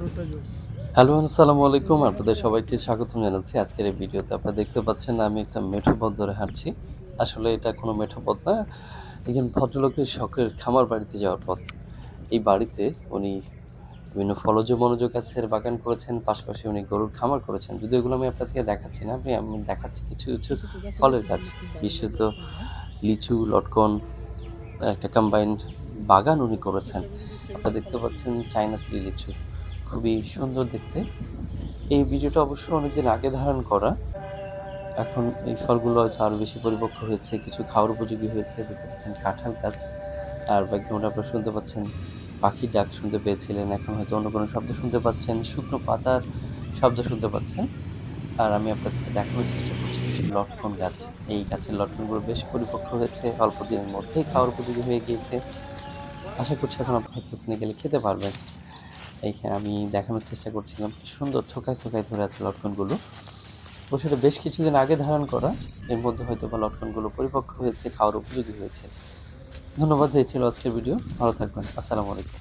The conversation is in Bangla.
হ্যালো আসসালামু আলাইকুম আপনাদের সবাইকে স্বাগতম জানাচ্ছি আজকের এই ভিডিওতে আপনারা দেখতে পাচ্ছেন আমি একটা মেঠো পথ ধরে হাঁটছি আসলে এটা কোনো মেঠো পথ না একজন ভদ্রলোকের শখের খামার বাড়িতে যাওয়ার পথ এই বাড়িতে উনি বিভিন্ন ফলজ মনোযোগ গাছের বাগান করেছেন পাশাপাশি উনি গরুর খামার করেছেন যদি এগুলো আমি আপনাদেরকে দেখাচ্ছি না আপনি আমি দেখাচ্ছি কিছু কিছু ফলের গাছ বিশেষত লিচু লটকন একটা কম্বাইন্ড বাগান উনি করেছেন আপনারা দেখতে পাচ্ছেন চাইনা থ্রি লিচু খুবই সুন্দর দেখতে। এই ভিডিওটা অবশ্য অনেকদিন আগে ধারণ করা। এখন এই ফলগুলো আরও বেশি পরিপক্ক হয়েছে, কিছু খাওয়ার উপযোগী হয়েছে, দেখতে পাচ্ছেন কাঁঠাল গাছ। আর ব্যাকগ্রাউন্ডে আপনারা শুনতে পাচ্ছেন, পাখির ডাক শুনতে পেয়েছিলেন, এখন হয়তো অন্য কোনো শব্দ শুনতে পাচ্ছেন, শুকনো পাতার শব্দ শুনতে পাচ্ছেন। আর আমি আপনাদেরকে দেখানোর চেষ্টা করছি কিছু লটকন গাছ। এই গাছের লটকনগুলো বেশ পরিপক্ক হয়েছে, অল্প দিনের মধ্যেই খাওয়ার উপযোগী হয়ে গিয়েছে। আশা করছি এখন আপনারা ওখানে গেলে খেতে পারবেন। এইখানে আমি দেখানোর চেষ্টা করছিলাম। কি সুন্দর থোকায় থোকায় ধরে আছে লটকনগুলো। সেটা বেশ কিছুদিন আগে ধারণ করা। এর মধ্যে হয়তো বা লটকনগুলো পরিপক্ক হয়েছে, খাওয়ার উপযোগী হয়েছে। ধন্যবাদ, এই ছিল আজকের ভিডিও। ভালো থাকবেন। আসসালামু আলাইকুম।